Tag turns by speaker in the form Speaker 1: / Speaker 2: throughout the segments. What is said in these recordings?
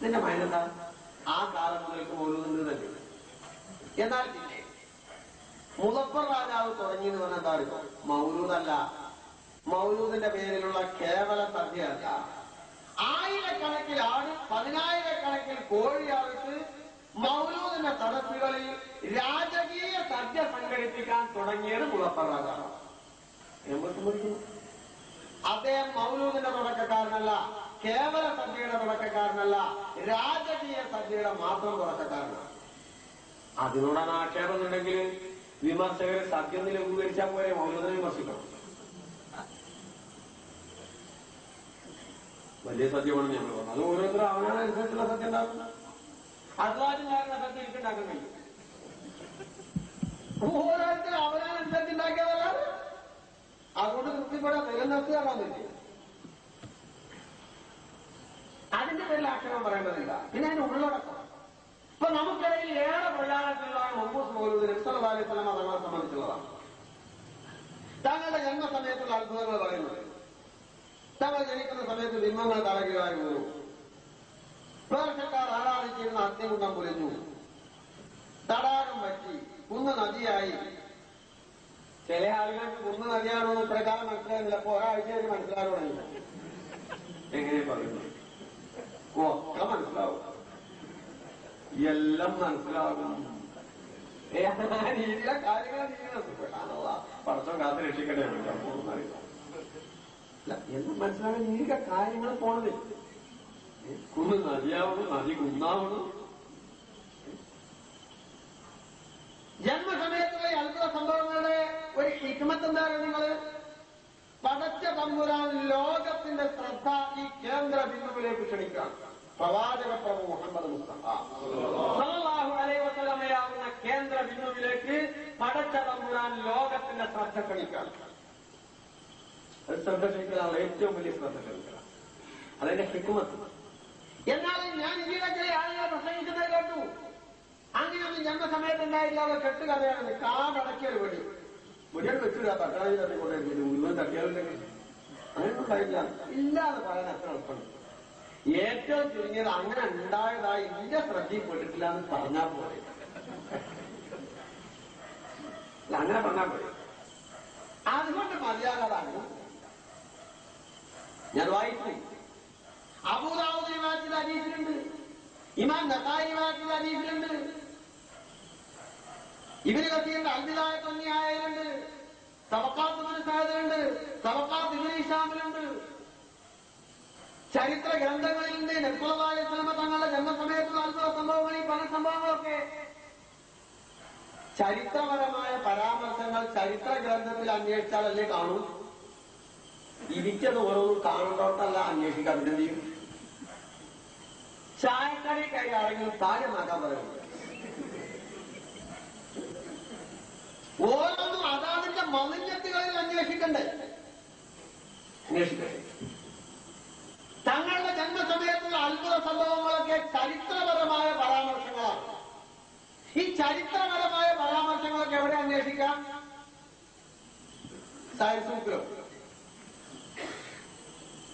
Speaker 1: നിന്റെ മയനെന്താ ആ കാലം മുതൽക്ക് മൗലൂദ് തന്നെ എന്നാൽ പിന്നെ മുസഫർ രാജാവ് തുടങ്ങി എന്ന് പറഞ്ഞാൽ എന്താ അറിയോ? മൗലൂദല്ല. മൗലൂദിന്റെ പേരിലുള്ള കേവല സദ്യയല്ല. ആയിരക്കണക്കിൽ ആട് പതിനായിരക്കണക്കിൽ കോഴിയാവിട്ട് മൗലൂദിന്റെ തടസ്സുകളിൽ രാജകീയ സദ്യ സംഘടിപ്പിക്കാൻ തുടങ്ങിയത് മുസഫർ രാജാവ് അദ്ദേഹം മൗലൂദിന്റെ തുടക്കക്കാരനല്ല. കേവല സദ്യയുടെ തുടക്കക്കാരനല്ല രാജകീയ സദ്യയുടെ മാത്രം തുടക്കക്കാരനാണ്. അതിനോടാണ് ആക്ഷേപമുണ്ടെങ്കിൽ വിമർശകർ വിമർശകരെ ഒന്ന് ലഘൂകരിച്ചാൽ പോലെ മൗലൂദിനെ വിമർശിക്കണം. വലിയ സത്യമാണ് ഞങ്ങൾ പറഞ്ഞത്. അത് ഓരോരുത്തരും അവനനുസരിച്ചുള്ള സത്യം ഉണ്ടാക്കും. അദ്വാജുണ്ടാക്കുന്ന സത്യം എനിക്ക് ഉണ്ടാക്കാൻ കഴിയും? ഓരോരുത്തരും അവനനുസരിച്ച് ഉണ്ടാക്കിയതല്ലാതെ? അതുകൊണ്ട് തൃപ്തിപ്പെടാൻ നിലനിർത്തുകയാണെന്നില്ല അതിന്റെ പേരിൽ ആക്ഷേപം പറയേണ്ടതില്ല പിന്നെ അതിന്റെ ഉള്ളടക്കം. ഇപ്പൊ നമുക്കിടയിൽ ഏറെ പ്രചാരത്തിലുള്ളതാണ് മുമ്പൂസ് മൗലൂദ് അലൈഹി സ്വലാം തങ്ങളെ സംബന്ധിച്ചുള്ളതാണ്. താങ്കളുടെ ജന്മസമയത്തുള്ള അത്ഭുതങ്ങൾ പറയുന്നത്. താങ്കൾ ജനിക്കുന്ന സമയത്ത് ബിംബങ്ങൾ തളരുകയായി വീണു പേർഷക്കാർ ആരാധിച്ചിരുന്ന അഗ്നികുണ്ടം പൊലിഞ്ഞു തടാകം പറ്റി കുന്ന് നദിയായി. ചില ആളുകൾക്ക് കുന്ന് നദിയാണോ ഇത്രകാലം മനസ്സിലാകുന്നില്ല അപ്പൊ ഒരാഴ്ചയായിട്ട് മനസ്സിലാകണമെന്നില്ല എങ്ങനെ പറയുന്നു ഒക്കെ മനസ്സിലാവും എല്ലാം മനസ്സിലാകും രീതിയിലെ കാര്യങ്ങൾ പടച്ചോ കാത്ത് രക്ഷിക്കട്ടെ അല്ല, എന്ന് മനസ്സിലാകാൻ നീക്ക കാര്യങ്ങൾ പോണത്. കുന്ന് നദിയാവണം നദി കുന്നാവണം. ജന്മസമയത്തുള്ള അത്ഭുത സംഭവങ്ങളുടെ ഒരു ഹിക്മത്ത് എന്താണ് നിങ്ങൾ? പടച്ച തമ്പുരാൻ ലോകത്തിന്റെ ശ്രദ്ധ ഈ കേന്ദ്ര ബിന്ദുവിലേക്ക് ക്ഷണിക്കാം പ്രവാചക പ്രഭു മുഹമ്മദ് മുസ്തഫ. വസല്ലമയാവുന്ന കേന്ദ്ര ബിന്ദുവിലേക്ക് പടച്ച തമ്പുരാൻ ലോകത്തിന്റെ ശ്രദ്ധ ക്ഷണിക്കാം ശ്രദ്ധ ക്ഷണിക്കലാണ് ഏറ്റവും വലിയ ശ്രദ്ധ ക്ഷണിക്കണം. അതിന്റെ ഹിക്കുമത്ത് എന്നാലും ഞാൻ ഇതിലൊക്കെ ആളുകളെ പ്രസംഗിക്കുന്നത് കേട്ടു അങ്ങനെയൊന്നും ജന്മസമയത്ത് ഉണ്ടായില്ലാതെ കെട്ടുകഥയാണ് കാടടക്കിയാൽ വെടി വെടിയാണ് വെച്ചില്ല തക്കാളി തട്ടിക്കൊണ്ടേ മുഴുവൻ തട്ടിയാലുണ്ടെങ്കിൽ അങ്ങനെയൊന്നും ഇല്ലാതെ പറയാൻ അത്ര എളുപ്പമാണ് ഏറ്റവും ചുരുങ്ങിയത് അങ്ങനെ ഉണ്ടായതായി ഇന്റെ ശ്രദ്ധയിൽപ്പെട്ടിട്ടില്ല എന്ന് പറഞ്ഞാൽ പോലെ അങ്ങനെ പറഞ്ഞാൽ പോലെ അതുകൊണ്ട് മതിയാകാതാണ് ഞാൻ വായിച്ചു അബൂദാവൂദ് റിവായത്തിൽ ഹദീസിലുണ്ട് ഇമാൻ നസായി റിവായത്തിൽ ഹദീസിലുണ്ട് ഇവർ കത്തിയുടെ അൽബിദായ തന്നെയായാലുണ്ട് തവക്കാത്ത് സാഹചര്യമുണ്ട് തവക്കാത്ത് ഇവർ ഇഷാമിലുണ്ട് ചരിത്ര ഗ്രന്ഥങ്ങളിലുണ്ട്. നബ്സുലായ സ്വലമ തങ്ങളുടെ ജന്മസമയത്ത് സംഭവങ്ങൾ ഈ പല സംഭവങ്ങളൊക്കെ. ചരിത്രപരമായ പരാമർശങ്ങൾ ചരിത്ര ഗ്രന്ഥത്തിൽ അന്വേഷിച്ചാലല്ലേ കാണൂ? ഇരിക്കത് ഓരോന്നും കാണുന്നോട്ടല്ല അന്വേഷിക്കാൻ പിന്നെ ചായക്കടയിൽ കയറി ആരെങ്കിലും താഴെമാക്കാൻ പറയുന്നു. ഓരോന്നും അതാതിന്റെ മലിഞ്ഞത്തുകളിൽ അന്വേഷിക്കണ്ടേ? അന്വേഷിക്കണ്ടേ? തങ്ങളുടെ ജന്മസമയത്തുള്ള അത്ഭുത സംഭവങ്ങളൊക്കെ ചരിത്രപരമായ പരാമർശങ്ങളാണ്. ഈ ചരിത്രപരമായ പരാമർശങ്ങളൊക്കെ എവിടെ അന്വേഷിക്കാം? സയൻസ് ബുക്കിലോ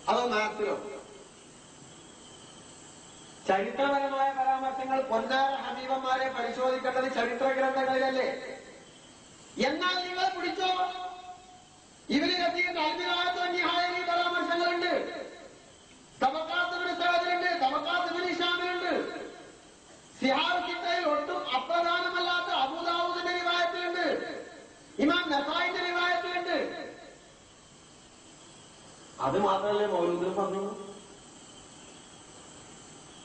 Speaker 1: അതോ മാത്സിലോ ചരിത്രപരമായ പരാമർശങ്ങൾ പൊന്നാര ഹബീബന്മാരെ പരിശോധിക്കേണ്ടത് ചരിത്ര ഗ്രന്ഥങ്ങളിലല്ലേ എന്നാൽ നിങ്ങളെ പിടിച്ചോ? ഇവർ കത്തിക്കുന്ന അൽബിനായത്തോ നിഹായ പരാമർശങ്ങളുണ്ട്. തബക്കാത്തുബിന് സഹജരുണ്ട് തബക്കാത്തുബിന് ഇഷാമിലുണ്ട് സിഹാർ കിത്തയിൽ ഒട്ടും അപ്രധാനമല്ലാത്ത അബുദാവൂദിന്റെ റിവായത്തിലുണ്ട്. ഇമാം നസായിന്റെ റിവായത്തിലുണ്ട്. അത് മാത്രമല്ലേ മൗലൂദിൽ പറഞ്ഞു?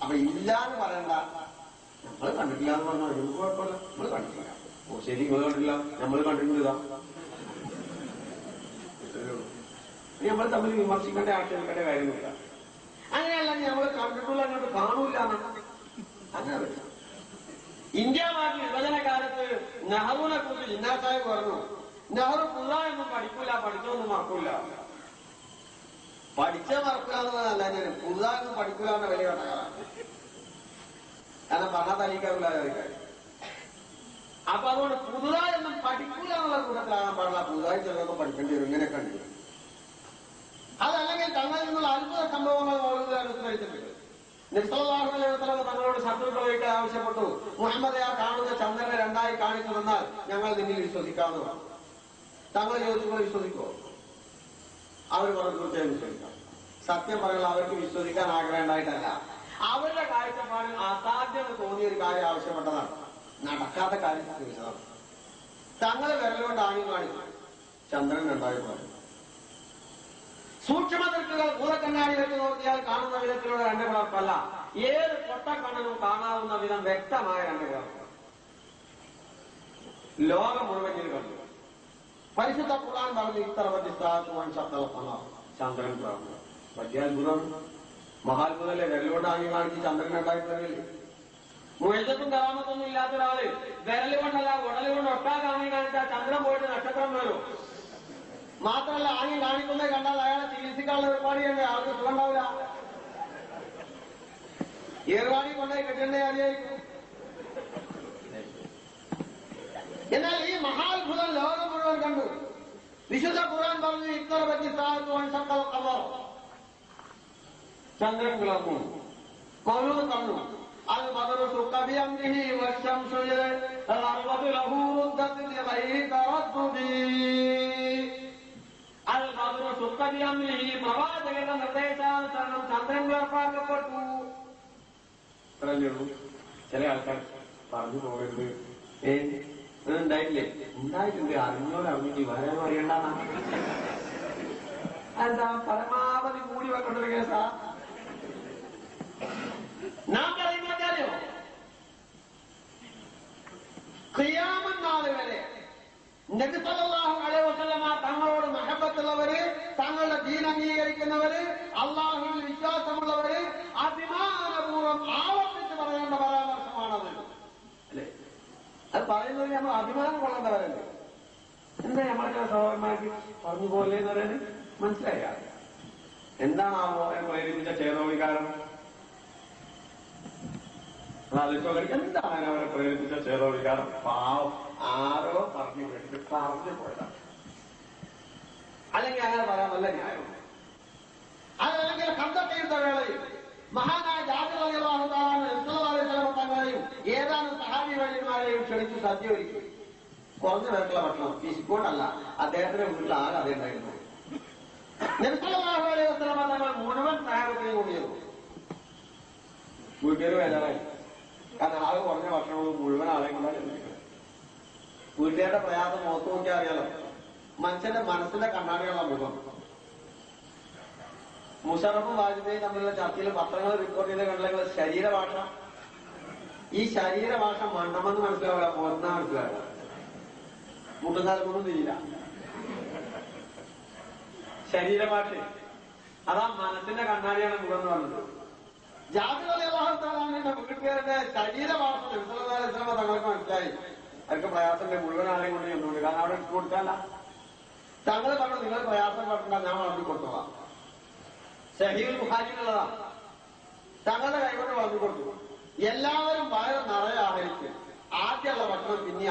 Speaker 1: അപ്പൊ ഇല്ലാന്ന് പറയണ്ട. നമ്മൾ കണ്ടിട്ടില്ല എന്ന് പറഞ്ഞാൽ ഒരു കുഴപ്പമില്ല. നമ്മൾ കണ്ടിട്ടില്ല. ഓ ശരി നിങ്ങൾ കണ്ടില്ല നമ്മൾ കണ്ടിട്ടുണ്ട് നമ്മൾ തമ്മിൽ വിമർശിക്കേണ്ട ആക്ഷേപിക്കേണ്ട കാര്യമില്ല. അങ്ങനെയല്ല നമ്മൾ കണ്ടിട്ടുള്ള അങ്ങോട്ട് കാണൂല അങ്ങനെ. ഇന്ത്യ വിഭജന കാലത്ത് നെഹ്റുവിനെ കുറിച്ച് ജിന്നാസാഹിബ് പറഞ്ഞു. നെഹ്റു പുള്ള എന്നും പഠിക്കൂല പഠിച്ചൊന്നും മറക്കൂല. പഠിച്ച മറക്കൂല എന്നുള്ളതല്ല ഞാൻ പുള്ള എന്നും പഠിക്കൂല എന്ന വലിയ കാരണം പറഞ്ഞാൽ തലിക്കാറില്ല കാര്യം. അപ്പൊ അതുകൊണ്ട് പുതുതായി ഒന്നും പഠിക്കൂല എന്നുള്ള കൂട്ടത്തിലാകാൻ പാടില്ല പുതുതായി ചിലതൊക്കെ പഠിക്കേണ്ടി വരും. ഇങ്ങനെയൊക്കെ ഉണ്ട് അതല്ലെങ്കിൽ തങ്ങളിൽ നിന്നുള്ള അത്ഭുത സംഭവങ്ങൾ മൗലൂദ് അനുസ്മരിച്ചിട്ടുണ്ട് നിസ്ലാഹുലം തങ്ങളോട് ശത്രു പ്രയോഗിക്കാൻ ആവശ്യപ്പെട്ടു. മുഹമ്മദ് ആ കാണുന്ന ചന്ദ്രനെ രണ്ടായി കാണിച്ചു തന്നാൽ ഞങ്ങൾ നിന്നിൽ വിശ്വസിക്കാവുന്നതാണ് തങ്ങൾ ചോദിച്ചുകൊണ്ട് വിശ്വസിക്കോ അവർ പറഞ്ഞു തീർച്ചയായും വിശ്വസിക്കാം. സത്യം പറയുന്നത് അവർക്ക് വിശ്വസിക്കാൻ ആഗ്രഹമുണ്ടായിട്ടല്ല അവരുടെ കാഴ്ചപ്പാടിൽ അസാധ്യം തോന്നിയ ഒരു കാര്യം ആവശ്യപ്പെട്ടതാണ്. നടക്കാത്ത കാര്യം ചോദിച്ചതാണ് തങ്ങളെ വിരലുകൊണ്ട് ആണി കാണിച്ചു ചന്ദ്രൻ രണ്ടായി സൂക്ഷ്മ സൂക്ഷ്മദൃഷ്ടികൾ ഭൂതക്കണ്ണാടി വെച്ച് നോക്കിയാൽ കാണുന്ന വിധത്തിലുള്ള രണ്ട് പിളർപ്പല്ല ഏത് പൊട്ടക്കണ്ണനും കാണാവുന്ന വിധം വ്യക്തമായ രണ്ട് പിളർപ്പ് ലോകം മുഴുവൻ കണ്ടു. പരിശുദ്ധ ഖുർആൻ പറഞ്ഞു ഇത്ര വ്യത്യസ്തമാക്കുവാൻ ശബ്ദം ചന്ദ്രൻ പറഞ്ഞു. വലിയ അത്ഭുതം മഹാത്ഭുതല്ലേ ആങ്ങി കാണിച്ച് ചന്ദ്രൻ ഉണ്ടായി തരില്ലേ മുഴത്തും കറാമത്തൊന്നും ഇല്ലാത്ത ഒരാള് വിരല് കൊണ്ടല്ല ഉടല് കൊണ്ട് ഒട്ടാകെ ആങ്ങി കാണിച്ചാൽ ചന്ദ്രൻ പോയിട്ട് നക്ഷത്രം വരും മാത്രമല്ല ആങ്ങി കാണിക്കുന്നത് കണ്ടാൽ അയാളെ ചികിത്സിക്കാനുള്ള ഏർപ്പാടിയുണ്ട് ആൾക്ക് സുഖം ഉണ്ടാവില്ല ഏർവാടി കൊണ്ടുപോയി കെട്ടേണ്ട കാര്യമായിരിക്കും എന്നാൽ ഈ മഹാത്ഭുതം ലോകം മുഴുവൻ കണ്ടു വിശുദ്ധ ഖുർആൻ പറഞ്ഞു ഇത്ര പറ്റി സ്ഥാനത്തുവാൻ ശബ്ദം കവർ ചന്ദ്രൻ കിളർന്നു മൗലൂദ് തന്നു അൽ ബദറു സുഖബിയംരിഹി വശംസു الأرض له ردت لغير تردد അൽ ബദറു സുഖബിയംരിഹി പ്രവാചകന്റെ നിർദ്ദേശാനുസരണം ചന്ദ്രൻ ഉറപ്പാക്കപ്പെട്ടു പറഞ്ഞുള്ളൂ ചില ആൾക്കാർ പറഞ്ഞു പോകരുത് ഏ ഉണ്ടായിട്ടില്ലേ ഉണ്ടായിട്ടുണ്ട് അറിഞ്ഞോട് അറിഞ്ഞിട്ട് വരാനും അറിയണ്ടെന്നാ എന്താ പരമാവധി മൂടി വെക്കേണ്ട ഒരു കേസാ അംഗീകരിക്കുന്നവര് അള്ളാഹുവിൽ വിശ്വാസമുള്ളവര് അഭിമാനപൂർവം ആവർത്തിച്ച് പറയേണ്ട പരാമർശമാണത്. അല്ലേ? അത് പറയുന്നത് നമ്മൾ അഭിമാനം കൊള്ളേണ്ടവരല്ലേ എന്താ നമ്മളെ സഹോദരന്മാർക്ക് പറഞ്ഞു പോലെ എന്ന് പറയുന്നത്? മനസ്സിലായ എന്താണ് ആ മോഹൻ പ്രേരിപ്പിച്ച ചേതോവികാരം? ആലോചിച്ചോളി എന്താണ് അവരെ പ്രേരിപ്പിച്ച ചേതോവികാരം? പാവം. ആരോ പറഞ്ഞു പറഞ്ഞു പോയതാണ്. അല്ലെങ്കിൽ അങ്ങനെ പറയാൻ നല്ല ന്യായം അതല്ലെങ്കിൽ കണ്ടെത്തിയിരുന്ന വേളയിൽ മഹാനായ ജാഗ്രതകളാണ് തങ്ങളെയും ഏതാനും സഹാബി വഴിമാരെയും ക്ഷണിച്ച് സദ്യ ഒരുക്കി കുറഞ്ഞു പേർക്കുള്ള ഭക്ഷണം. പിശിക്കോട്ടല്ല അദ്ദേഹത്തിന്റെ വീട്ടിൽ ആകെ അതേ ഉണ്ടായിരുന്നു. മുഴുവൻ സഹാബത്തെയും കൊണ്ടിരുന്നു വീട്ടുകാർ വേദനായി. കാരണം ആകെ കുറഞ്ഞ ഭക്ഷണവും മുഴുവൻ ആളെ കൊണ്ടാണ് വീട്ടുകാരുടെ പ്രയാസം മുഖത്ത് നോക്കിയാൽ അറിയാലോ. മനുഷ്യന്റെ മനസ്സിന്റെ കണ്ണാടിയുള്ള മുഖം മുഷറഫും വാജ്പേയി തമ്മിലുള്ള ചർച്ചയിൽ പത്രങ്ങൾ റിപ്പോർട്ട് ചെയ്ത കണ്ടുള്ള ശരീരഭാഷ. ഈ ശരീരഭാഷ മണ്ണമെന്ന് മനസ്സിലാവുക പോരുന്ന മനസ്സിലാവുക മുട്ടുന്നാൽക്കൊന്നും തിരിയില്ല. ശരീരഭാഷ. അതാ മനസ്സിന്റെ കണ്ണാടിയാണ് മുഖം പറഞ്ഞത്. പറഞ്ഞത് ജാഗ്രതയുടെ വീട്ടുകാരുടെ ശരീരഭാഷ നിർത്തലാശ്രമ തങ്ങൾക്ക് മനസ്സിലായി. അവർക്ക് പ്രയാസത്തിന്റെ മുഴുവൻ ആളെയും കൊണ്ട് ചെന്നുകൊണ്ട്. കാരണം അവിടെ കൊടുക്കല്ല തങ്ങൾ പറഞ്ഞു നിങ്ങൾ പറഞ്ഞാൽ ഞാൻ വളർത്തി കൊടുത്തോളാം. ഷഹീൽ ബുഹാരിക്കുള്ളതാ തങ്ങളുടെ കൈകൊണ്ട് വളർത്തി കൊടുത്തു എല്ലാവരും വളരെ നിറയെ ആഹരിക്കും ആദ്യമുള്ള ഭക്ഷണം പിന്നെ